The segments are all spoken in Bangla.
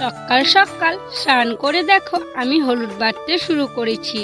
সকাল সকাল স্নান করে দেখো আমি হলুদ বাটতে শুরু করেছি।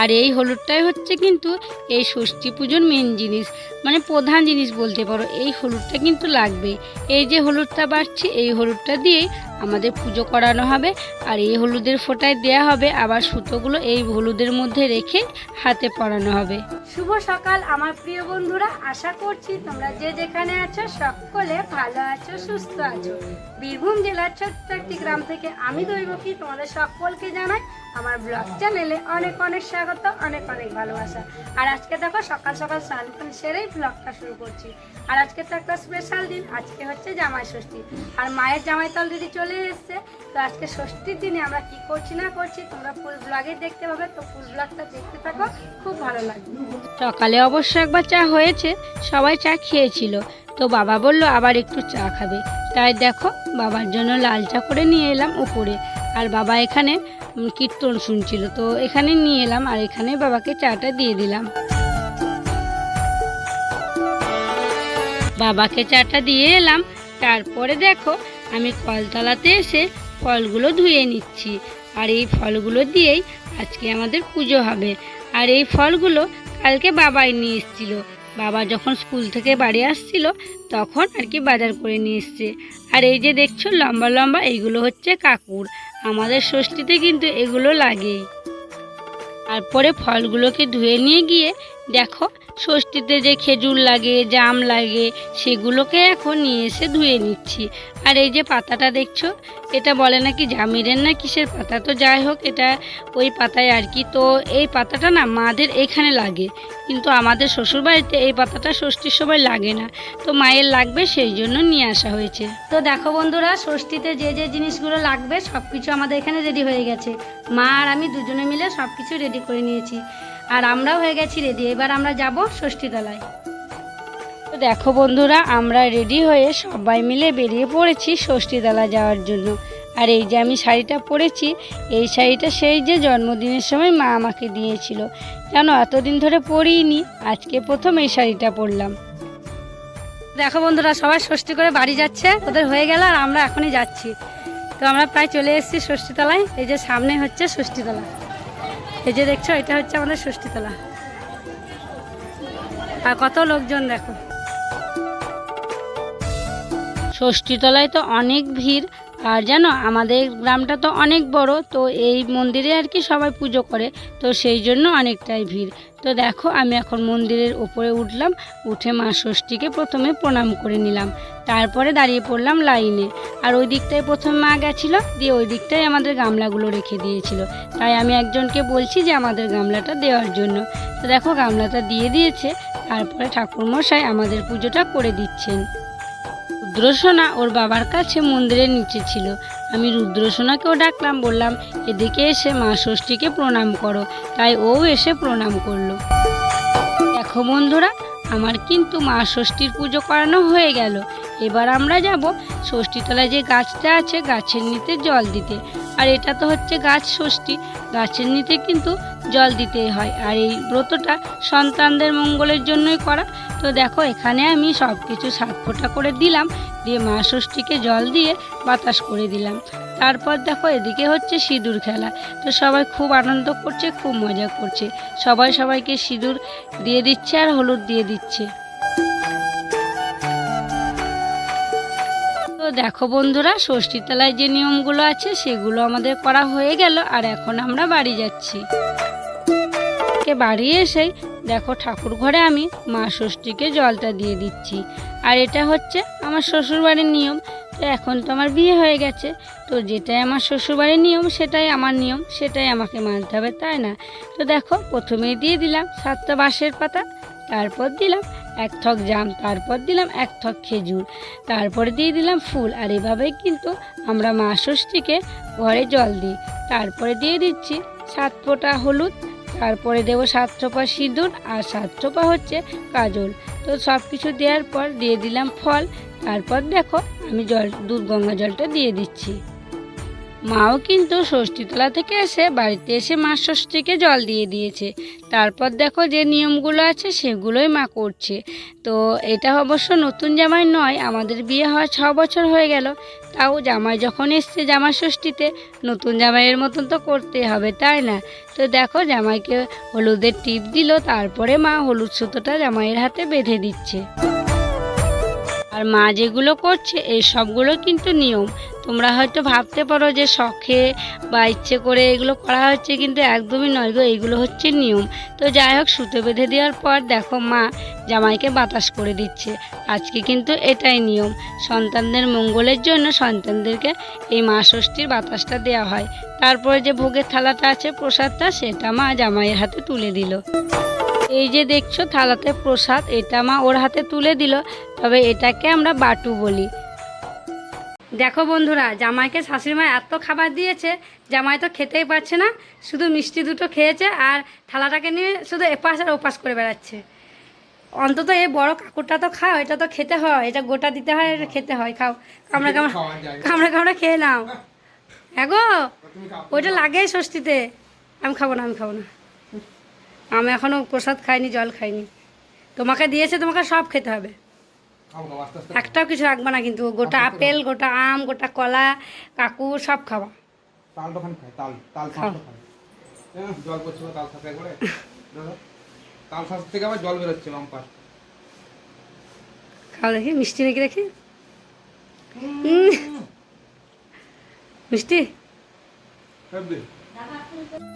আর এই হলুদটাই হচ্ছে কিন্তু এই ষষ্ঠী পুজোর মেন জিনিস। মানে প্রধান জিনিস বলতে পারো, এই হলুদটা কিন্তু লাগবে এই যে হলুদটা বাড়ছে, এই হলুদটা দিয়েই আমাদের পুজো করানো হবে। আর এই হলুদের ফোঁটায় দেয়া হবে আবার সুতোগুলো এই হলুদের মধ্যে রেখে হাতে পরানো হবে। শুভ সকাল, আমার প্রিয় বন্ধুরা। আশা করছি তোমরা যে যেখানে আছো, সকলে ভালো আছো, সুস্থ আছো। বীরভূম জেলার ছোট্ট একটি গ্রাম থেকে আমি দৈবকী, তোমাদের সকলকে জানাই আমার ব্লগ চ্যানেলে অনেক অনেক স্বাগত, অনেক অনেক ভালোবাসা। আর আজকে দেখো সকাল সকাল স্নান সেরেই ব্লগটা শুরু করছি। আর আজকে তো একটা স্পেশাল দিন, আজকে হচ্ছে জামাই ষষ্ঠী। আর মায়ের জামাই জামাইতল দিদি চলে এসছে, তো আজকে ষষ্ঠীর দিনে আমরা কি করছি না করছি, তোমরা ফুল ব্লগে দেখতে পাবে, তো ফুল ব্লগটা দেখতে থাকো, খুব ভালো লাগবে। সকালে অবশ্য একবার চা হয়েছে, সবাই চা খেয়েছিল, তো বাবা বলল আবার একটু চা খাবে। তাই দেখো, বাবার জন্য লাল চা করে নিয়ে এলাম উপরে। আর বাবা এখানে কীর্তন শুনছিল। তো এখানে নিয়ে এলাম আর এখানে বাবাকে চাটা দিয়ে দিলাম। বাবাকে চাটা দিয়ে এলাম। তারপরে দেখো, আমি কলতলাতে এসে ফলগুলো ধুয়ে নিচ্ছি। আর এই ফলগুলো দিয়েই আজকে আমাদের পুজো হবে। আর এই ফলগুলো কালকে বাবাই নিয়ে এসেছিল। বাবা যখন স্কুল থেকে বাড়ি আসছিল, তখন আর কি বাজার করে নিয়ে এসছে। আর এই যে দেখছ, লম্বা লম্বা, এইগুলো হচ্ছে কাকুর। আমাদের ষষ্ঠীতে কিন্তু এগুলো লাগেই তারপরে ফলগুলোকে ধুয়ে নিয়ে গিয়ে দেখো ষষ্ঠীতে যে খেজুর লাগে, জাম লাগে, সেগুলোকে এখন নিয়ে এসে ধুয়ে নিচ্ছি। আর এই যে পাতাটা দেখছ, এটা বলে নাকি জামিরের না কিসের পাতা? তো যাই হোক, এটা ওই পাতায় আর কি। তো এই পাতাটা না মাদের এখানে লাগে, কিন্তু আমাদের শ্বশুরবাড়িতে এই পাতাটা ষষ্ঠীর সময় লাগে না। তো মায়ের লাগবে, সেই জন্য নিয়ে আসা হয়েছে। তো দেখো বন্ধুরা, ষষ্ঠীতে যে যে জিনিসগুলো লাগবে সব কিছু আমাদের এখানে রেডি হয়ে গেছে। মা আর আমি দুজনে মিলে সব কিছু রেডি করে নিয়েছি। আর আমরাও হয়ে গেছি রেডি এবার আমরা যাব ষষ্ঠীতলায়। তো দেখো বন্ধুরা, আমরা রেডি হয়ে সবাই মিলে বেরিয়ে পড়েছি ষষ্ঠীতলা যাওয়ার জন্য। আর এই যে আমি শাড়িটা পরেছি, এই শাড়িটা সেই যে জন্মদিনের সময় মা আমাকে দিয়েছিল। কেন এতদিন ধরে পরিনি, আজকে প্রথম এই শাড়িটা পরলাম। দেখো বন্ধুরা, সবাই ষষ্ঠী করে বাড়ি যাচ্ছে, ওদের হয়ে গেল আর আমরা এখনই যাচ্ছি। তো আমরা প্রায় চলে এসেছি ষষ্ঠীতলায়, এই যে সামনে হচ্ছে ষষ্ঠীতলা। এই যে দেখছ, এটা হচ্ছে আমাদের ষষ্ঠীতলা। আর কত লোকজন দেখো। ষষ্ঠীতলায় তো অনেক ভিড়, আর জানো, আমাদের গ্রামটা তো অনেক বড়, তো এই মন্দিরে আর কি সবাই পুজো করে, তো সেই জন্য অনেকটাই ভিড়। তো দেখো, আমি এখন মন্দিরের ওপরে উঠলাম, উঠে মা ষষ্ঠীকে প্রথমে প্রণাম করে নিলাম। তারপরে দাঁড়িয়ে পড়লাম লাইনে। আর ওই দিকটায় প্রথম মা গেছিল, দিয়ে ওই দিকটায় আমাদের গামলাগুলো রেখে দিয়েছিল। তাই আমি একজনকে বলছি যে আমাদের গামলাটা দেওয়ার জন্য। তো দেখো, গামলাটা দিয়ে দিয়েছে, তারপরে ঠাকুরমশাই আমাদের পুজোটা করে দিচ্ছেন। রুদ্রসোনা ওর বাবার কাছে মন্দিরের নিচে ছিল। আমি রুদ্রসোনাকেও ডাকলাম, বললাম, এদিকে এসে মা ষষ্ঠীকে প্রণাম করো। তাই ও এসে প্রণাম করল। দেখো বন্ধুরা, আমার কিন্তু মা ষষ্ঠীর পুজো করানো হয়ে গেল। এবার আমরা যাব ষষ্ঠীতলায় যে গাছটা আছে গাছের নিতে জল দিতে। আর এটা তো হচ্ছে গাছ ষষ্ঠী, গাছের নিতে কিন্তু জল দিতেই হয়। আর এই ব্রতটা সন্তানদের মঙ্গলের জন্যই করা। তো দেখো, এখানে আমি সব কিছু সাত ফোঁটা করে দিলাম, দিয়ে মা ষষ্ঠীকে জল দিয়ে বাতাস করে দিলাম। তারপর দেখো, এদিকে হচ্ছে সিঁদুর খেলা। তো সবাই খুব আনন্দ করছে, খুব মজা করছে। সবাই সবাইকে সিঁদুর দিয়ে দিচ্ছে আর হলুদ দিয়ে দিচ্ছে। দেখো বন্ধুরা, ষষ্ঠীতলায় যে নিয়মগুলো আছে সেগুলো আমাদের করা হয়ে গেল, আর এখন আমরা বাড়ি যাচ্ছি। বাড়ি এসেই দেখো ঠাকুর ঘরে আমি মা ষষ্ঠীকে জলটা দিয়ে দিচ্ছি। আর এটা হচ্ছে আমার শ্বশুরবাড়ির নিয়ম। তো এখন তো আমার বিয়ে হয়ে গেছে, তো যেটাই আমার শ্বশুরবাড়ির নিয়ম, সেটাই আমার নিয়ম, সেটাই আমাকে মানতে হবে, তাই না? তো দেখো প্রথমেই দিয়ে দিলাম সাতটা বাঁশের পাতা, তারপর দিলাম এক থক জাম, তারপর দিলাম এক থক খেজুর, তারপরে দিয়ে দিলাম ফুল, আর এভাবেই কিন্তু আমরা মা ষষ্ঠীকে ঘরে জল দিই। তারপরে দিয়ে দিচ্ছি সাত ফোঁটা হলুদ, তারপরে দেবো সাত টোপা সিঁদুর, আর সাত টোপা হচ্ছে কাজল। তো সব কিছু দেওয়ার পর দিয়ে দিলাম ফল, তারপর দেখো আমি জল, দুধ, গঙ্গা জলটা দিয়ে দিচ্ছি। মাও কিন্তু ষষ্ঠীতলা থেকে এসে বাড়িতে এসে মা ষষ্ঠীকে জল দিয়ে দিয়েছে। তারপর দেখো যে নিয়মগুলো আছে সেগুলোই মা করছে। তো এটা অবশ্য নতুন জামাই নয়, আমাদের বিয়ে হওয়া ছ বছর হয়ে গেল। তাও জামাই যখন এসছে জামাই ষষ্ঠীতে, নতুন জামাইয়ের মতন তো করতে হবে, তাই না? তো দেখো জামাইকে হলুদের টিপ দিল, তারপরে মা হলুদ সুতোটা জামাইয়ের হাতে বেঁধে দিচ্ছে। আর মা যেগুলো করছে, এই সবগুলো কিন্তু নিয়ম। তোমরা হয়তো ভাবতে পারো যে শখে বা ইচ্ছে করে এগুলো করা হচ্ছে, কিন্তু একদমই নয় গো এইগুলো হচ্ছে নিয়ম। তো যাই হোক, সুতো বেঁধে দেওয়ার পর দেখো মা জামাইকে বাতাস করে দিচ্ছে। আজকে কিন্তু এটাই নিয়ম। সন্তানদের মঙ্গলের জন্য সন্তানদেরকে এই মা ষষ্ঠীর বাতাসটা দেওয়া হয়। তারপরে যে ভোগের থালাটা আছে, প্রসাদটা, সেটা মা জামাইয়ের হাতে তুলে দিল। এই যে দেখছ থালাতে প্রসাদ এটা মা ওর হাতে তুলে দিল তবে এটাকে আমরা বাটু বলি। দেখো বন্ধুরা জামাইকে শাশুড়ি মা এত খাবার দিয়েছে জামাই তো খেতেই পারছে না শুধু মিষ্টি দুটো খেয়েছে আর থালাটাকে নিয়ে শুধু এপাশ আর ওপাশ করে বেড়াচ্ছে। অন্তত এই বড় কাকুরটা তো খাও এটা তো খেতে হয় এটা গোটা দিতে হয় এটা খেতে হয় খাও। কামড়া কামড়া কামড়া কামড়া খেয়ে নাও। হ্যাঁ গো ওইটা লাগেই ষষ্ঠীতে। আমি খাব না আমি খাব না। আমি এখনও প্রসাদ খাইনি জল খাইনি। তোমাকে দিয়েছে তোমাকে সব খেতে হবে। একটাও কিছু রাখবে না কিন্তু গোটা আপেল গোটা আম গোটা কলা কাকু সব খাও। খাওয়া দেখি মিষ্টি নাকি দেখি? মিষ্টি?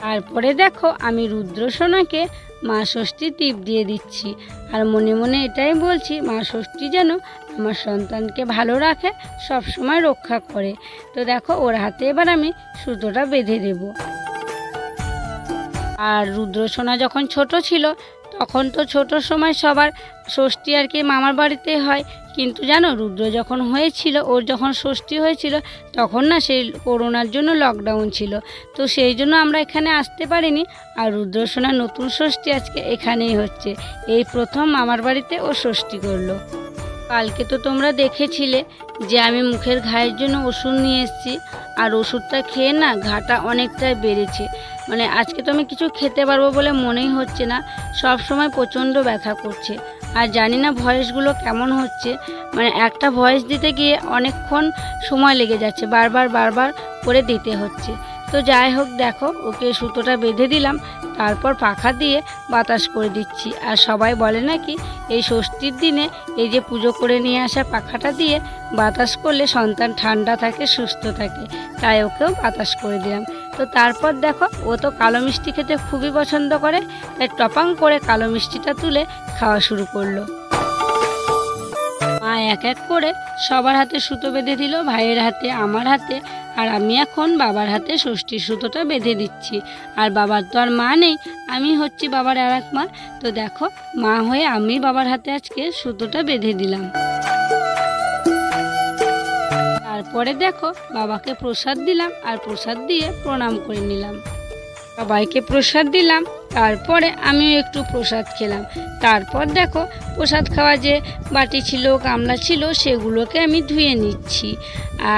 তারপরে দেখো আমি রুদ্রসোনাকে মা ষষ্ঠী টিপ দিয়ে দিচ্ছি। আর মনে মনে এটাই বলছি, মা ষষ্ঠী যেন আমার সন্তানকে ভালো রাখে সব সময় রক্ষা করে। তো দেখো, ওর হাতে এবার আমি সুতোটা বেঁধে দেব। আর রুদ্রসোনা যখন ছোট ছিল, তখন তো ছোট সময় সবার ষষ্ঠী আর কি মামার বাড়িতে হয়। কিন্তু জানো, রুদ্র যখন হয়েছিল, ওর যখন ষষ্ঠী হয়েছিল, তখন না সেই করোনার জন্য লকডাউন ছিল। তো সেই জন্য আমরা এখানে আসতে পারিনি। আর রুদ্রসোনার নতুন ষষ্ঠী আজকে এখানেই হচ্ছে। এই প্রথম মামার বাড়িতে ও ষষ্ঠী করল। কালকে তো তোমরা দেখেছিলে যে আমি মুখের ঘায়ের জন্য ওষুধ নিয়ে এসেছি। আর ওষুধটা খেয়ে না ঘাটা অনেকটাই বেড়েছে। মানে আজকে তো আমি কিছু খেতে পারব বলে মনেই হচ্ছে না। সব সময় প্রচণ্ড ব্যথা করছে। আর জানি না ভয়েসগুলো কেমন হচ্ছে। মানে একটা ভয়েস দিতে গিয়ে অনেকক্ষণ সময় লেগে যাচ্ছে, বারবার বারবার করে দিতে হচ্ছে। তো যাই হোক, দেখো, ওকে সুতোটা বেঁধে দিলাম, তারপর পাখা দিয়ে বাতাস করে দিচ্ছি। আর সবাই বলে নাকি, এই ষষ্ঠীর দিনে এই যে পুজো করে নিয়ে আসা পাখাটা দিয়ে বাতাস করলে সন্তান ঠান্ডা থাকে, সুস্থ থাকে, তাই ওকেও বাতাস করে দিলাম। তো তারপর দেখো, ও তো কালো মিষ্টি খেতে খুবই পছন্দ করে, তাই টপাং করে কালো মিষ্টিটা তুলে খাওয়া শুরু করল। মা এক এক করে সবার হাতে সুতো বেঁধে দিল, ভাইয়ের হাতে, আমার হাতে, আর আমি এখন বাবার হাতে ষষ্ঠীর সুতোটা বেঁধে দিচ্ছি। আর বাবার তো আর মা নেই, আমি হচ্ছি বাবার আর এক মা। তো দেখো, মা হয়ে আমি বাবার হাতে আজকে সুতোটা বেঁধে দিলাম। তারপরে দেখো, বাবাকে প্রসাদ দিলাম আর প্রসাদ দিয়ে প্রণাম করে নিলাম। সবাইকে প্রসাদ দিলাম, তারপরে আমিও একটু প্রসাদ খেলাম। তারপর দেখো, প্রসাদ খাওয়া যে বাটি ছিল, গামলা ছিল, সেগুলোকে আমি ধুয়ে নিচ্ছি।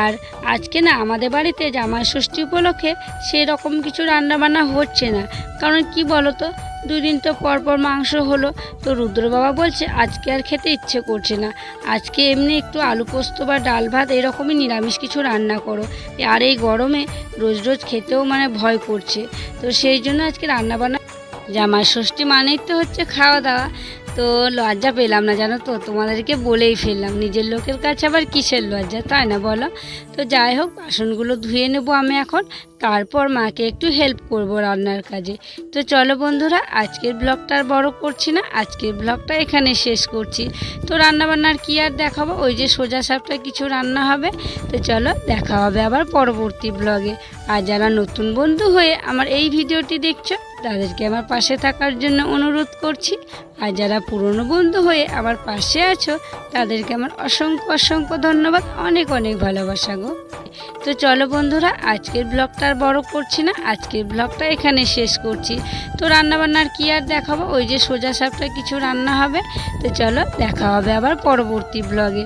আর আজকে না, আমাদের বাড়িতে জামাই ষষ্ঠী উপলক্ষে সেই রকম কিছু রান্নাবান্না হচ্ছে না। কারণ কি বলো তো দুই দিন তো পর পর মাংস হলো। তো রুদ্র বাবা বলছে, আজকে আর খেতে ইচ্ছে করছে না। আজকে এমনি একটু আলু পোস্ত বা ডাল ভাত এরকমই নিরামিষ কিছু রান্না করো। আর এই গরমে রোজ রোজ খেতেও মানে ভয় করছে। তো সেই জন্য আজকে রান্না বান্না জামাই ষষ্ঠী মানেই তো হচ্ছে খাওয়া দাওয়া তো লজ্জা পেলাম না, জানো তো? তোমাদেরকে বলেই ফেললাম, নিজের লোকের কাছে আবার কিসের লজ্জা, তাই না বলো? তো যাই হোক, বাসনগুলো ধুয়ে নেব আমি এখন, তারপর মাকে একটু হেল্প করব রান্নার কাজে। তো চলো বন্ধুরা, আজকের ব্লগটা আর বড় করছি না, আজকের ব্লগটা এখানে শেষ করছি। তো রান্নাবান্নার কি আর দেখাবো? ওই যে সোজা সাপটা কিছু রান্না হবে। তো চলো, দেখা হবে আবার পরবর্তী ব্লগে আর যারা নতুন বন্ধু হয়ে আমার এই ভিডিওটি দেখছ তাদেরকে আমার পাশে থাকার জন্য অনুরোধ করছি। আর যারা পুরনো বন্ধু হয়ে আমার পাশে আছো, তাদেরকে আমার অসংখ্য অসংখ্য ধন্যবাদ, অনেক অনেক ভালোবাসা গো। তো চলো বন্ধুরা, আজকের ব্লগটা আর বড় করছি না, আজকের ব্লগটা এখানে শেষ করছি। তো রান্নাবান্নার কি আর দেখাবো? ওই যে সোজা সাপটা কিছু রান্না হবে। তো চলো দেখা হবে আবার পরবর্তী ব্লগে